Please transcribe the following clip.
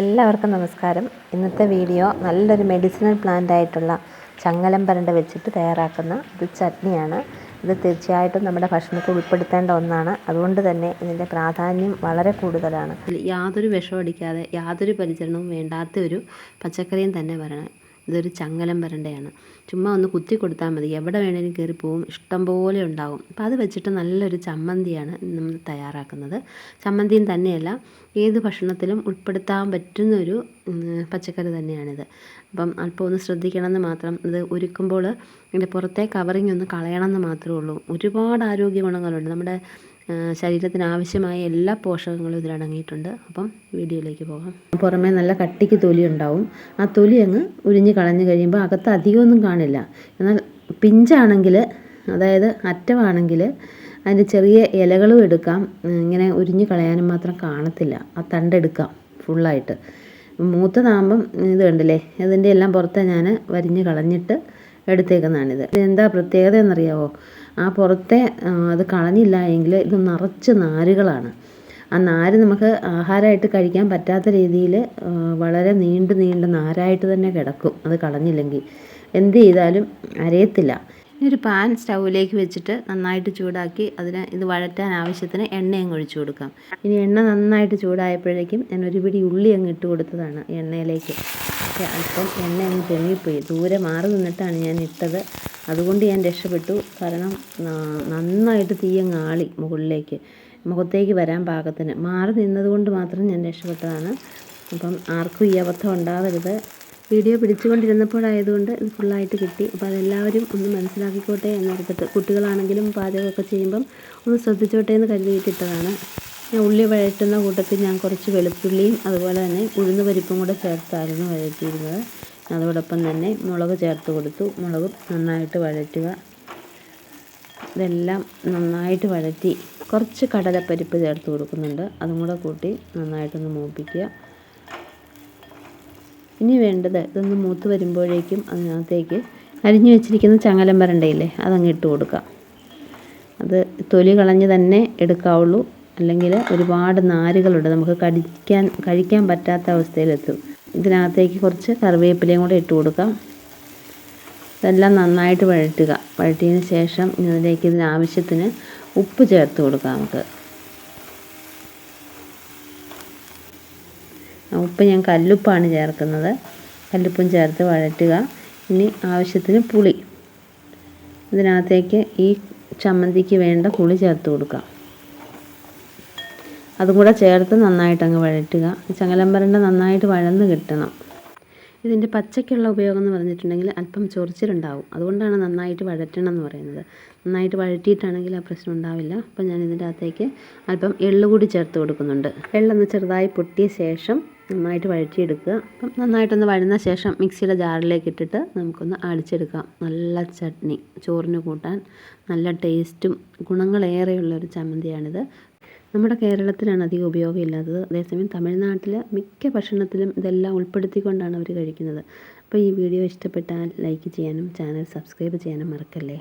എല്ലാവർക്കും നമസ്കാരം. ഇന്നത്തെ വീഡിയോ നല്ലൊരു മെഡിസിനൽ പ്ലാന്റ് ആയിട്ടുള്ള ചങ്ങലം പരണ്ട വെച്ചിട്ട് തയ്യാറാക്കുന്ന ഒരു ചട്നിയാണ്. ഇത് തീർച്ചയായിട്ടും നമ്മുടെ ഭക്ഷണത്തിൽ ഉൾപ്പെടുത്തേണ്ട ഒന്നാണ്. അതുകൊണ്ട് തന്നെ ഇതിന്റെ പ്രാധാന്യം വളരെ കൂടുതലാണ്. യാതൊരു വിഷം അടിക്കാതെ യാതൊരു പരിചരണവും വേണ്ടാത്ത ഒരു പച്ചക്കറിയും തന്നെ പറയണം ഇതൊരു ചങ്ങലം വരണ്ടയാണ്. ചുമ്മാ ഒന്ന് കുത്തി കൊടുത്താൽ മതി. എവിടെ വേണേലും കയറി പോവും. ഇഷ്ടം പോലെ ഉണ്ടാവും. അപ്പോൾ അത് വെച്ചിട്ട് നല്ലൊരു ചമ്മന്തിയാണ് നമ്മൾ തയ്യാറാക്കുന്നത്. ചമ്മന്തിയും തന്നെയല്ല ഏത് ഭക്ഷണത്തിലും ഉൾപ്പെടുത്താൻ പറ്റുന്ന ഒരു പച്ചക്കറി തന്നെയാണിത്. അപ്പം അല്പം ഒന്ന് ശ്രദ്ധിക്കണമെന്ന് മാത്രം ഇത് ഒരുക്കുമ്പോൾ ഇതിന്റെ പുറത്തെ കവറിങ് ഒന്ന് കളയണമെന്ന് മാത്രമേ ഉള്ളൂ. ഒരുപാട് ആരോഗ്യ ഗുണങ്ങളുണ്ട്. നമ്മുടെ ശരീരത്തിന് ആവശ്യമായ എല്ലാ പോഷകങ്ങളും ഇതിലടങ്ങിയിട്ടുണ്ട് അപ്പം വീഡിയോയിലേക്ക് പോകാം. പുറമേ നല്ല കട്ടിക്ക് തൊലി ഉണ്ടാവും. ആ തൊലി അങ്ങ് ഉരിഞ്ഞ് കളഞ്ഞു കഴിയുമ്പോൾ അകത്ത് അധികമൊന്നും കാണില്ല. എന്നാൽ പിഞ്ചാണെങ്കിൽ അതായത് അറ്റമാണെങ്കിൽ അതിന്റെ ചെറിയ ഇലകളും എടുക്കാം. ഇങ്ങനെ ഉരിഞ്ഞ് കളയാനും മാത്രം കാണത്തില്ല. ആ തണ്ടെടുക്കാം ഫുള്ളായിട്ട്. മൂത്തതാകുമ്പം ഇത് കണ്ടില്ലേ? ഇതിന്റെ എല്ലാം പുറത്തെ ഞാൻ വരിഞ്ഞ് കളഞ്ഞിട്ട് എടുത്തേക്കുന്നതാണിത്. എന്താ പ്രത്യേകത എന്നറിയാവോ ആ പുറത്തെ അത് കളഞ്ഞില്ല എങ്കിൽ ഇത് നിറച്ച് നാരുകളാണ്. ആ നാര് നമുക്ക് ആഹാരമായിട്ട് കഴിക്കാൻ പറ്റാത്ത രീതിയിൽ വളരെ നീണ്ട് നീണ്ട് നാരായിട്ട് തന്നെ കിടക്കും അത് കളഞ്ഞില്ലെങ്കിൽ. എന്ത് ചെയ്താലും അരയത്തില്ല. ഇനി ഒരു പാൻ സ്റ്റൗവിലേക്ക് വെച്ചിട്ട് നന്നായിട്ട് ചൂടാക്കി അതിന് ഇത് വഴറ്റാൻ ആവശ്യത്തിന് എണ്ണയും ഒഴിച്ചു കൊടുക്കാം. ഇനി എണ്ണ നന്നായിട്ട് ചൂടായപ്പോഴേക്കും ഞാൻ ഒരു പിടി ഉള്ളി അങ്ങ് ഇട്ട് കൊടുത്തതാണ് എണ്ണയിലേക്ക്. അപ്പം എണ്ണ അങ്ങ് തെങ്ങിപ്പോയി ദൂരെ മാറി നിന്നിട്ടാണ് ഞാൻ ഇട്ടത്. അതുകൊണ്ട് ഞാൻ രക്ഷപ്പെട്ടു. കാരണം നന്നായിട്ട് തീയങ്ങ് ആളി മുകളിലേക്ക് മുഖത്തേക്ക് വരാൻ പാകത്തിന്. മാറി നിന്നതുകൊണ്ട് മാത്രം ഞാൻ രക്ഷപ്പെട്ടതാണ്. അപ്പം ആർക്കും ഈ അബദ്ധം ഉണ്ടാവരുത്. വീഡിയോ പിടിച്ചുകൊണ്ടിരുന്നപ്പോഴായതുകൊണ്ട് ഇത് ഫുള്ളായിട്ട് കിട്ടി. അപ്പോൾ അതെല്ലാവരും ഒന്ന് മനസ്സിലാക്കിക്കോട്ടെ എന്നോർത്തിട്ട് കുട്ടികളാണെങ്കിലും പാചകമൊക്കെ ചെയ്യുമ്പം ഒന്ന് ശ്രദ്ധിച്ചോട്ടെ എന്ന് കരുതിയിട്ടിട്ടതാണ്. ഞാൻ ഉള്ളി വഴറ്റുന്ന കൂട്ടത്തിൽ ഞാൻ കുറച്ച് വെളുത്തുള്ളിയും അതുപോലെ തന്നെ ഉഴുന്ന് പരിപ്പും കൂടെ ചേർത്തായിരുന്നു വഴറ്റിയിരുന്നത്. അതോടൊപ്പം തന്നെ മുളക് ചേർത്ത് കൊടുത്തു. മുളക് നന്നായിട്ട് വഴറ്റുക. ഇതെല്ലാം നന്നായിട്ട് വഴറ്റി കുറച്ച് കടലപ്പരിപ്പ് ചേർത്ത് കൊടുക്കുന്നുണ്ട്. അതും കൂടെ കൂട്ടി നന്നായിട്ടൊന്ന് മൂപ്പിക്കുക. ഇനി വേണ്ടത് ഇതൊന്ന് മൂത്ത് വരുമ്പോഴേക്കും അതിനകത്തേക്ക് അരിഞ്ഞു വെച്ചിരിക്കുന്ന ചങ്ങലം വരണ്ടയില്ലേ അതങ്ങ് ഇട്ട് കൊടുക്കാം അത് തൊലി കളഞ്ഞ് തന്നെ എടുക്കാവുള്ളൂ. അല്ലെങ്കിൽ ഒരുപാട് നാരുകളുണ്ട്. നമുക്ക് കടിക്കാൻ കഴിക്കാൻ പറ്റാത്ത അവസ്ഥയിലെത്തും. ഇതിനകത്തേക്ക് കുറച്ച് കറിവേപ്പിലയും കൂടെ ഇട്ട് കൊടുക്കാം. ഇതെല്ലാം നന്നായിട്ട് വഴറ്റുക. വഴറ്റിയതിന് ശേഷം ഇതിലേക്ക് ഇതിന് ആവശ്യത്തിന് ഉപ്പ് ചേർത്ത് കൊടുക്കാം നമുക്ക്. ഉപ്പ് ഞാൻ കല്ലുപ്പാണ് ചേർക്കുന്നത്. കല്ലുപ്പും ചേർത്ത് വഴറ്റുക. ഇനി ആവശ്യത്തിന് പുളി. ഇതിനകത്തേക്ക് ഈ ചമ്മന്തിക്ക് വേണ്ട പുളി ചേർത്ത് കൊടുക്കാം. അതും കൂടെ ചേർത്ത് നന്നായിട്ട് അങ്ങ് വഴറ്റുക. ചങ്ങലമ്പരണ്ട നന്നായിട്ട് വഴന്ന് കിട്ടണം. ഇതിന്റെ പച്ചയ്ക്കുള്ള ഉപയോഗം എന്ന് പറഞ്ഞിട്ടുണ്ടെങ്കിൽ അല്പം ചൊറിച്ചിലുണ്ടാവും. അതുകൊണ്ടാണ് നന്നായിട്ട് വഴറ്റണം എന്ന് പറയുന്നത്. നന്നായിട്ട് വഴറ്റിയിട്ടാണെങ്കിൽ ആ പ്രശ്നം ഉണ്ടാവില്ല. അപ്പം ഞാൻ ഇതിന്റെ അകത്തേക്ക് അല്പം എള്ള് കൂടി ചേർത്ത് കൊടുക്കുന്നുണ്ട്. എള്ളൊന്ന് ചെറുതായി പൊട്ടിയ ശേഷം നന്നായിട്ട് വഴറ്റിയെടുക്കുക. അപ്പം നന്നായിട്ടൊന്ന് വഴുന്ന ശേഷം മിക്സിയുടെ ജാറിലേക്ക് ഇട്ടിട്ട് നമുക്കൊന്ന് അടിച്ചെടുക്കാം. നല്ല ചട്നി ചോറിന് കൂട്ടാൻ നല്ല ടേസ്റ്റും ഗുണങ്ങളേറെയുള്ള ഒരു ചമ്മന്തിയാണിത്. നമ്മുടെ കേരളത്തിലാണ് അധികം ഉപയോഗമില്ലാത്തത്. അതേസമയം തമിഴ്നാട്ടിൽ മിക്ക ഭക്ഷണത്തിലും ഇതെല്ലാം ഉൾപ്പെടുത്തിക്കൊണ്ടാണ് അവർ കഴിക്കുന്നത്. അപ്പോൾ ഈ വീഡിയോ ഇഷ്ടപ്പെട്ടാൽ ലൈക്ക് ചെയ്യാനും ചാനൽ സബ്സ്ക്രൈബ് ചെയ്യാനും മറക്കല്ലേ?